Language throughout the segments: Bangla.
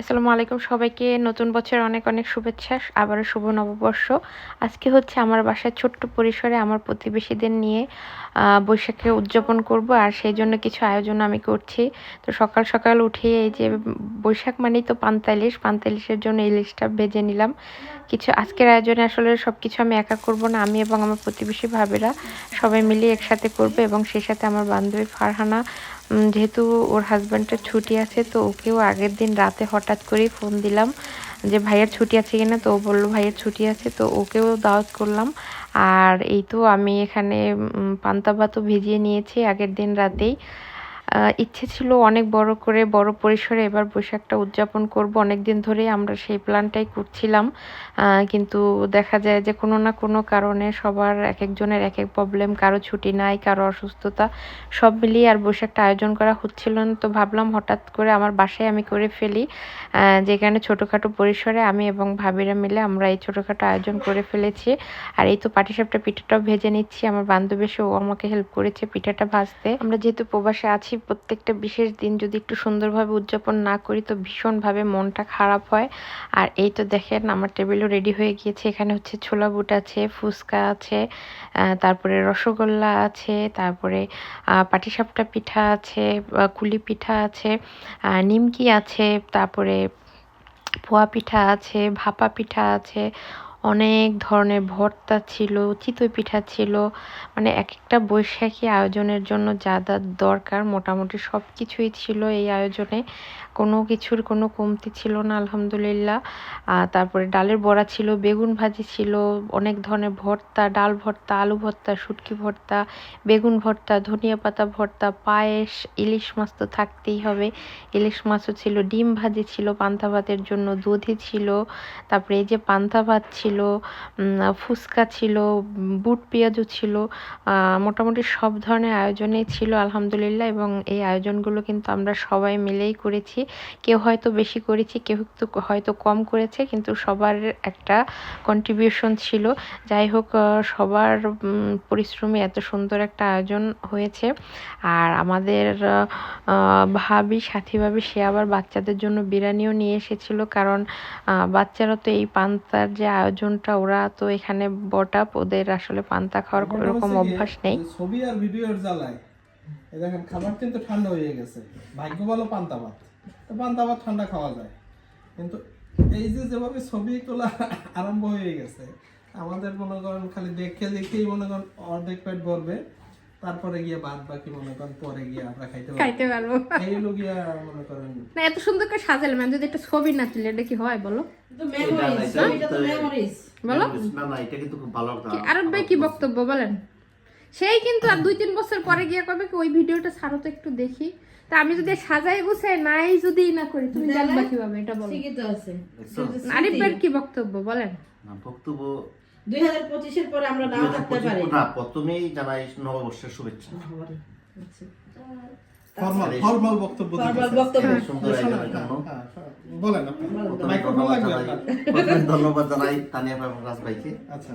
আসসালামু আলাইকুম সবাইকে। নতুন বছর অনেক অনেক শুভেচ্ছা, আবারও শুভ নববর্ষ। আজকে হচ্ছে আমার বাসায় ছোট্ট পরিসরে আমার প্রতিবেশীদের নিয়ে বৈশাখে উদযাপন করব আর সেই জন্য কিছু আয়োজন আমি করছি। তো সকাল সকাল উঠে এই যে বৈশাখ মানেই তো পান্তা ইলিশ পান্তা ইলিশের জন্য ইলিশটা ভেজে নিলাম। কিছু আজকের আয়োজনে আসলে সব কিছু আমি একা করব না, আমি এবং আমার প্রতিবেশী ভাবেরা সবাই মিলে একসাথে করবে এবং সেই সাথে আমার বান্ধবী ফারহানা যেহেতু ওর হাজব্যান্ডের ছুটি আছে, তো ওকেও আগের দিন রাতে হঠাৎ করেই ফোন দিলাম যে, ভাইয়ের ছুটি আছে কিনা? তো ও বলল, ভাইয়ের ছুটি আছে। তো ওকেও দাওয়াত করলাম। আর এই তো আমি এখানে পান্তা ভাতও ভিজিয়ে নিয়েছি আগের দিন রাতেই। ইচ্ছে ছিল অনেক বড় করে, বড় পরিসরে এবার বৈশাখটা উদযাপন করব। অনেক দিন ধরেই আমরা সেই প্ল্যানটাই করছিলাম। কিন্তু দেখা যায় যে কোনো না কোনো কারণে সবার এক একজনের এক এক প্রবলেম, কারও ছুটি নাই, কারও অসুস্থতা, সব মিলিয়ে আর বৈশাখটা আয়োজন করা হচ্ছিল না। তো ভাবলাম হঠাৎ করে আমার বাসায় আমি করে ফেলি। যেখানে ছোটোখাটো পরিসরে আমি এবং ভাবিরা মিলে আমরা এই ছোটোখাটো আয়োজন করে ফেলেছি। আর এই তো পাটিসাপটা পিঠাটাও ভেজে নিচ্ছি। আমার বান্ধবী এসে ও আমাকে হেল্প করেছে পিঠাটা ভাজতে। আমরা যেহেতু প্রবাসে আছি প্রত্যেকটা বিশেষ দিন যদি একটু সুন্দরভাবে উদযাপন না করি, তো ভীষণভাবে মনটা খারাপ হয়। আর এই তো দেখেন, আমার টেবিলও রেডি হয়ে গিয়েছে। এখানে হচ্ছে ছোলা বুট আছে, ফুচকা আছে তারপরে রসগোল্লা আছে, তারপরে পাটিসাপটা পিঠা আছে কুলি পিঠা আছে নিমকি আছে, তারপরে পোয়া পিঠা আছে, ভাপা পিঠা আছে অনেক ধরনের ভর্তা ছিল, চিতই পিঠা ছিল মানে এক একটা বৈশাখী আয়োজনের জন্য যা যা দরকার মোটামুটি সব কিছুই ছিল এই আয়োজনে। কোনো কিছুর কোনো কমতি ছিল না, আলহামদুলিল্লাহ। আর তারপরে ডালের বড়া ছিল, বেগুন ভাজি ছিল, অনেক ধরনের ভর্তা, ডাল ভর্তা, আলু ভর্তা, শুটকি ভর্তা, বেগুন ভর্তা, ধনিয়া পাতা ভর্তা, পায়েস, ইলিশ মাছ তো থাকতেই হবে। ইলিশ মাছও ছিল, ডিম ভাজি ছিল পান্তা ভাতের জন্য দধি ছিল। তারপরে এই যে পান্তা ভাত ছিল উম, ফুচকা ছিল বুট পেঁয়াজও ছিল মোটামুটি সব ধরনের আয়োজনই ছিল আলহামদুলিল্লাহ এবং এই আয়োজনগুলো কিন্তু আমরা সবাই মিলেই করেছি। কেউ হয়তো বেশি করেছি কেউ হয়তো কম করেছে কিন্তু সবার একটা কন্ট্রিবিউশন ছিল। যাই হোক সবার পরিশ্রমে এত সুন্দর একটা আয়োজন হয়েছে। আর আমাদের ভাবি সাথী ভাবি সে আবার বাচ্চাদের জন্য বিরিয়ানিও নিয়ে এসেছিল কারণ বাচ্চারা তো এই পান্তার যে আয়োজনটা ওরা তো এখানে বটাপ ওদের আসলে পান্তা খাওয়ার এরকম অভ্যাস নেই। ছবি আর ভিডিওর জ্বালায়। দেখেন খাবার কিন্তু ঠান্ডা হয়ে গেছে। ভাগ্য ভালো পান্তা ভাত। তো পান্তা ভাত ঠান্ডা খাওয়া যায়। কিন্তু এই যে যেভাবে ছবি তোলা আরম্ভ হয়ে গেছে আমাদের মনে করেন খালি দেখে দেখেই মনে করেন অর্ধেক পেট ভরবে। তারপরে গিয়ে বাদ বাকি মনে করেন পরে গিয়ে আমরা খাইতে পারব। খাইতে পারব। এই হলো গিয়া মনে করেন। না এত সুন্দর করে সাজালাম আমি যদি একটা ছবি না তুলে এটা কি হয় বলো। বলো? না না এটা কিন্তু খুব ভালো একটা আরব ভাই কি বক্তব্য বলেন? সেই কিন্তু আর দুই তিন বছর পরে গিয়ে কবে কি ওই ভিডিওটা ছাড়ো তো একটু দেখি। তা আমি যদি সাজাই গুছাই নাই যদি না করি তুমি জানবা কীভাবে এটা বলো। ঠিকই তো আছে। আরিফ ভাইয়ের কি বক্তব্য বলেন? না, বক্তব্য দুই হাজার পঁচিশের পরে আমরা নাও থাকতে পারি। না প্রথমেই জানাই নববর্ষের শুভেচ্ছা। ফর্মাল ফর্মাল বক্তব্য Formal বক্তব্য। সুন্দর আয়োজনের জন্য। বলেন মাইক্রোফোন ধন্যবাদ লাগবে জানাই আপনার? প্রথমে ধন্যবাদ জানাই তানিয়া এবং রাজ ভাইকে। আচ্ছা।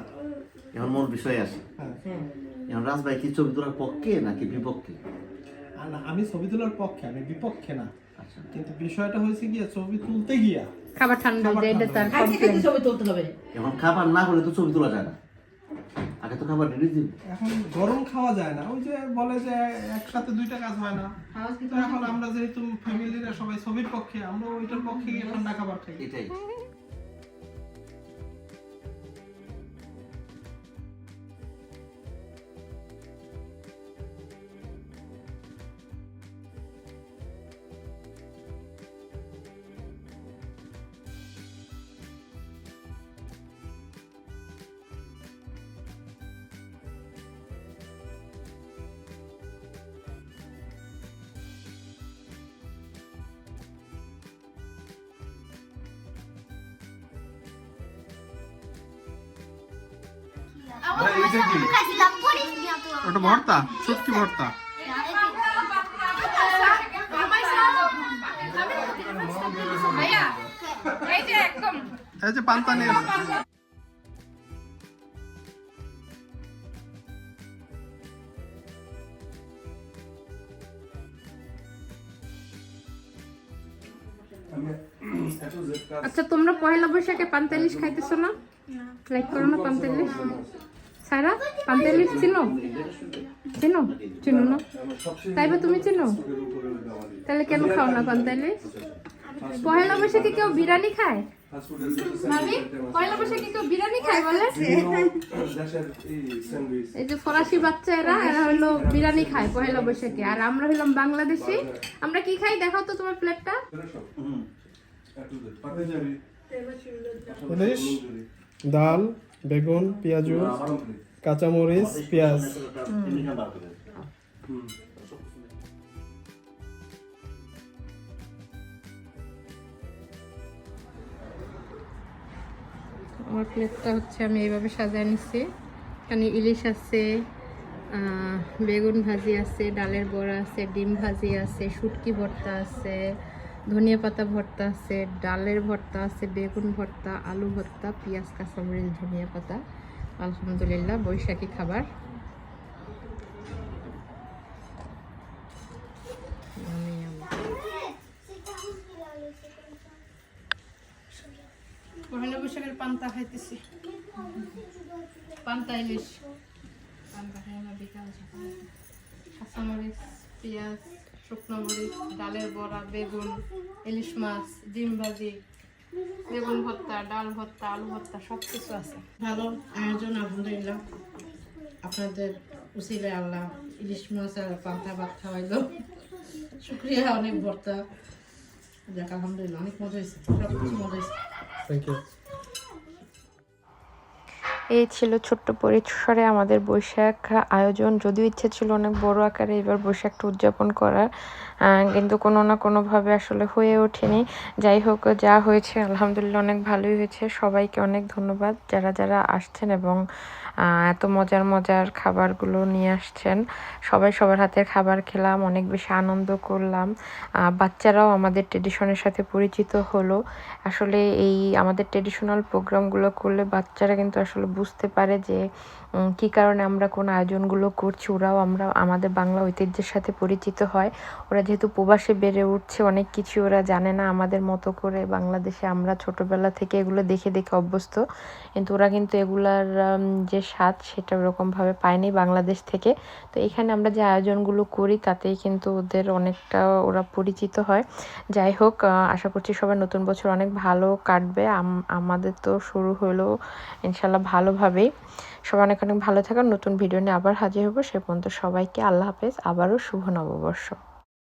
এখন মূল বিষয়ে আসি হ্যাঁ। হ্যাঁ। এখন রাজ ভাই কি ছবি তোলার পক্ষে নাকি বিপক্ষে? আর না, আমি ছবি তোলার পক্ষে আমি বিপক্ষে না। আচ্ছা। কিন্তু বিষয়টা হয়েছে গিয়ে ছবি তুলতে গিয়া খাবার ঠান্ডা হয়ে যায় এটা তার খাইতে ছবি তুলতে হবে। এখন খাবার না হলে তো ছবি তোলা যায় না। আগে তো খাবার রেডি দিন এখন গরম খাওয়া যায় না। ওই যে বলে যে একসাথে দুইটা কাজ হয় না। তো এখন আমরা যেহেতু ফ্যামিলিরা সবাই ছবির পক্ষে আমরা ওইটার পক্ষে ঠান্ডা খাবার খাই। এটাই। ওটা ভর্তা? ভর্তা? পান্তা নিয়ে আচ্ছা তোমরা পয়লা বৈশাখে পান্তালিশ খাইতেছো না? লাইক করো না পান্তালিশ সারা পান্তালিশ চিনো? চিনো? চিনো না? তাই তুমি চিনো? তাহলে কেন খাও না পান্তালিশ পয়লা বৈশাখে কেউ বিরিয়ানি খায়? এই যে ফরাসি বাচ্চা এরা এরা হলো বিরিয়ানি খায় পয়লা বৈশাখে। আর আমরা হলাম বাংলাদেশি। আমরা কি খাই? দেখাও তো তোমার প্লেটটা। ডাল বেগুন পেঁয়াজু কাঁচামরিচ পেঁয়াজ। আমার প্লেটটা হচ্ছে আমি এইভাবে সাজায় নিচ্ছি। এখানে ইলিশ আছে বেগুন ভাজি আছে ডালের বড়া আছে ডিম ভাজি আছে শুটকি ভর্তা আছে ধনিয়া পাতা ভর্তা আছে, ডালের ভর্তা আছে, বেগুন ভর্তা, আলু ভর্তা, পেঁয়াজ, কাঁচামরিচ, ধনিয়া পাতা। আলহামদুলিল্লাহ, বৈশাখী খাবার. পহেলা বৈশাখের পান্তা খাইতেছি। পান্তা ইলিশ। পান্তা খাই আমরা বিকাল সকালে। কাঁচামরিচ শুকনো মরিচ ডালের বড়া বেগুন ইলিশ মাছ ডিম ভাজি বেগুন ভর্তা ডাল ভর্তা আলু ভর্তা সব কিছু আছে। ভালো আয়োজন আলহামদুলিল্লাহ। আপনাদের উসিলে আল্লাহ ইলিশ মাছ আর পান্তা ভাত খাওয়াইলো। শুক্রিয়া অনেক ভর্তা। দেখ আলহামদুলিল্লাহ অনেক মজা হয়েছে। সব কিছু মজা হয়েছে। থ্যাংক ইউ এই ছিল ছোট্ট পরিসরে আমাদের বৈশাখ আয়োজন। যদিও ইচ্ছে ছিল অনেক বড় আকারে এবার বৈশাখটা উদযাপন করার কিন্তু কোনো না কোনোভাবে আসলে হয়ে ওঠেনি। যাই হোক, যা হয়েছে, আলহামদুলিল্লাহ অনেক ভালোই হয়েছে। সবাইকে অনেক ধন্যবাদ যারা যারা আসছেন এবং এত মজার মজার খাবারগুলো নিয়ে আসছেন। সবাই সবার হাতের খাবার খেলাম, অনেক বেশি আনন্দ করলাম। বাচ্চারাও আমাদের ট্রেডিশনের সাথে পরিচিত হলো। আসলে এই আমাদের ট্রেডিশনাল প্রোগ্রামগুলো করলে বাচ্চারা কিন্তু আসলে বুঝতে পারে যে কী কারণে আমরা কোন আয়োজনগুলো করছি, ওরাও আমরা, আমাদের বাংলা ঐতিহ্যের সাথে পরিচিত হয়। ওরা যেহেতু প্রবাসে বেড়ে উঠছে, অনেক কিছু ওরা জানে না আমাদের মতো করে। বাংলাদেশে আমরা ছোটবেলা থেকে এগুলো দেখে দেখে অভ্যস্ত। কিন্তু ওরা কিন্তু এগুলার যে স্বাদ সেটা ওরকমভাবে পায়নি বাংলাদেশ থেকে। তো এখানে আমরা যে আয়োজনগুলো করি, তাতেই কিন্তু ওদের অনেকটা ওরা পরিচিত হয়। যাই হোক আশা করছি সবাই নতুন বছর অনেক ভালো কাটবে। আম- আমাদের তো শুরু হলো ইনশাল্লাহ ভালোভাবেই। সবাই অনেক অনেক ভালো থাকার নতুন ভিডিও নিয়ে আবার হাজির হব। সে পর্যন্ত সবাইকে আল্লাহ হাফেজ। আবারও শুভ নববর্ষ।